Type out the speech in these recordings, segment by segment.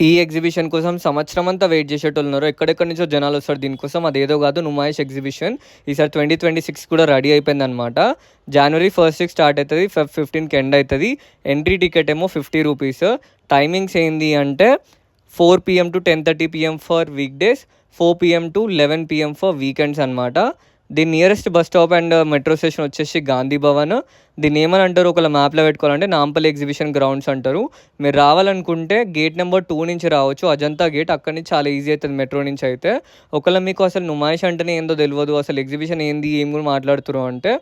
ఈ ఎగ్జిబిషన్ కోసం సంవత్సరం అంతా వెయిట్ చేసేటోళ్ళు ఉన్నారు. ఎక్కడెక్కడి నుంచో జనాలు వస్తారు దీనికోసం. అదేదో కాదు నుమాయిష్ ఎగ్జిబిషన్ ఈసారి ట్వంటీ ట్వంటీ సిక్స్ కూడా రెడీ అయిపోయింది అనమాట జనవరి ఫస్ట్కి స్టార్ట్ అవుతుంది ఫిఫ్ ఫిఫ్టీన్కి ఎండ్ అవుతుంది ఎంట్రీ టికెట్ ఏమో ఫిఫ్టీ రూపీస్ టైమింగ్స్ ఏంది అంటే four PM to ten thirty PM for weekdays four PM to eleven PM for weekends అనమాట the nearest bus stop and metro station వచ్చేసి గాంధీ భవన్. దీన్ని ఏమని అంటారు? ఒకవేళ మ్యాప్లో పెట్టుకోవాలంటే నాంపల్లి ఎగ్జిబిషన్ గ్రౌండ్స్ అంటారు. మీరు రావాలనుకుంటే గేట్ నెంబర్ టూ నుంచి రావచ్చు. అజంతా గేట్ అక్కడి నుంచి చాలా ఈజీ అవుతుంది మెట్రో నుంచి అయితే. ఒకవేళ మీకు అసలు నుమాయిష్ అంటేనే ఏందో తెలియదు అసలు ఎగ్జిబిషన్ ఏంది? ఏం కూడా మాట్లాడుతున్నారు అంటే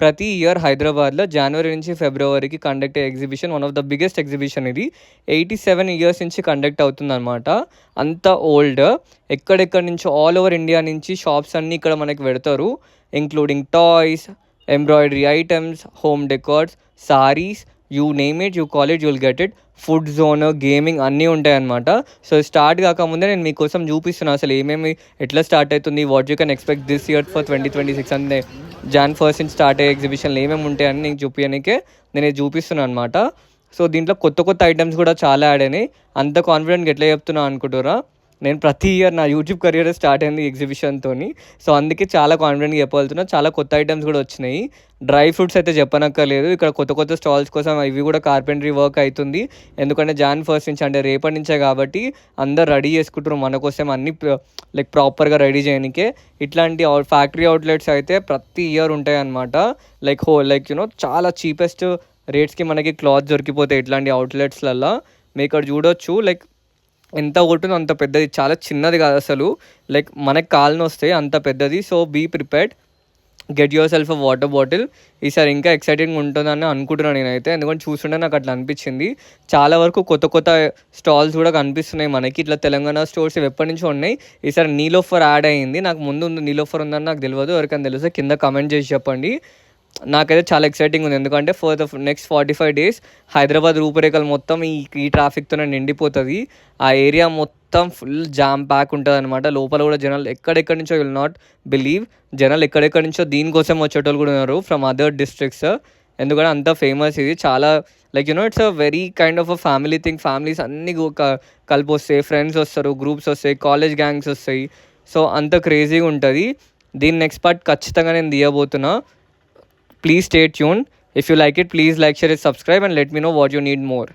ప్రతి ఇయర్ హైదరాబాద్లో జనవరి నుంచి ఫిబ్రవరికి కండక్ట్ అయ్యే exhibition one of the biggest exhibition ఇది. ఎయిటీ సెవెన్ ఇయర్స్ నుంచి కండక్ట్ అవుతుందన్నమాట. అంత ఓల్డ్ ఎక్కడెక్కడి నుంచో ఆల్ ఓవర్ ఇండియా నుంచి షాప్స్ అన్నీ ఇక్కడ మనకి పెడతారు. Including toys embroidery items home decors saris you name it you college you'll get it food zone gaming అన్నీ ఉంటాయి అనమాట సో స్టార్ట్ కాకముందే నేను మీకోసం చూపిస్తున్నాను అసలు ఏమేమి ఎట్లా స్టార్ట్ అవుతుంది what you can expect this year for twenty twenty six అంటే జాన్ ఫస్ట్ నుంచి స్టార్ట్ అయ్యే ఎగ్జిబిషన్లు ఏమేమి ఉంటాయని నీకు చూపించడానికే నేను చూపిస్తున్నాను అనమాట సో దీంట్లో కొత్త కొత్త ఐటమ్స్ కూడా చాలా యాడ్ అయినాయి. అంత కాన్ఫిడెంట్గా ఎట్లా చెప్తున్నా అనుకుంటారా నేను ప్రతి ఇయర్ నా యూట్యూబ్ కెరియర్ స్టార్ట్ అయింది ఎగ్జిబిషన్తో సో అందుకే చాలా కాన్ఫిడెంట్గా చెప్పగలుగుతున్నా చాలా కొత్త ఐటమ్స్ కూడా వచ్చినాయి. డ్రై ఫ్రూట్స్ అయితే చెప్పనక్కర్లేదు. ఇక్కడ కొత్త కొత్త స్టాల్స్ కోసం ఇవి కూడా కార్పెంటరీ వర్క్ అవుతుంది ఎందుకంటే జాన్ ఫస్ట్ నుంచి అంటే రేపటి నుంచే కాబట్టి అందరు రెడీ చేసుకుంటారు మన కోసం అన్ని లైక్ ప్రాపర్గా రెడీ చేయడానికే ఇట్లాంటి ఫ్యాక్టరీ అవుట్లెట్స్ అయితే ప్రతి ఇయర్ ఉంటాయి అనమాట లైక్ హో లైక్ యూనో చాలా చీపెస్ట్ రేట్స్కి మనకి క్లాత్ దొరికిపోతాయి ఇట్లాంటి అవుట్లెట్స్లల్లో మీరు ఇక్కడ చూడొచ్చు. లైక్ ఎంత కొట్టినో అంత పెద్దది. చాలా చిన్నది కాదు అసలు. లైక్ మనకి కాళ్ళని వస్తాయి అంత పెద్దది. So be prepared. Get yourself a water bottle. ఈసారి ఇంకా ఎక్సైటింగ్ ఉంటుందని అనుకుంటున్నాను నేనైతే. ఎందుకంటే చూస్తుంటే నాకు అట్లా అనిపించింది. చాలా వరకు కొత్త కొత్త స్టాల్స్ కూడా కనిపిస్తున్నాయి మనకి. ఇట్లా తెలంగాణ స్టోర్స్ ఎప్పటి నుంచో ఉన్నాయి. ఈసారి నీలోఫర్ యాడ్ అయ్యింది నాకు ముందు ఉంది నీలోఫర్ ఉందని నాకు తెలియదు. ఎవరికైనా తెలిస్తే కింద కమెంట్ చేసి చెప్పండి. నాకైతే చాలా ఎక్సైటింగ్ ఉంది. ఎందుకంటే for the next forty five days Hyderabad రూపురేఖలు మొత్తం ఈ ఈ ట్రాఫిక్తోనే నిండిపోతుంది. ఆ ఏరియా మొత్తం ఫుల్ జామ్ ప్యాక్ ఉంటుంది అనమాట లోపల కూడా జనాలు ఎక్కడెక్కడి నుంచో విల్ నాట్ బిలీవ్ జనాలు ఎక్కడెక్కడి నుంచో దీనికోసం వచ్చేటోళ్ళు కూడా ఉన్నారు ఫ్రమ్ అదర్ డిస్ట్రిక్ట్స్ ఎందుకంటే అంత ఫేమస్ ఇది. చాలా like you know it's a very kind of a family thing families అన్ని కలిపి వస్తాయి. ఫ్రెండ్స్ వస్తారు గ్రూప్స్ వస్తాయి కాలేజ్ గ్యాంగ్స్ వస్తాయి. సో అంత క్రేజీగా ఉంటుంది. దీని నెక్స్ట్ పార్ట్ ఖచ్చితంగా నేను తీయబోతున్నా. Please stay tuned. If you like it, please like, share, and subscribe, and let me know what you need more.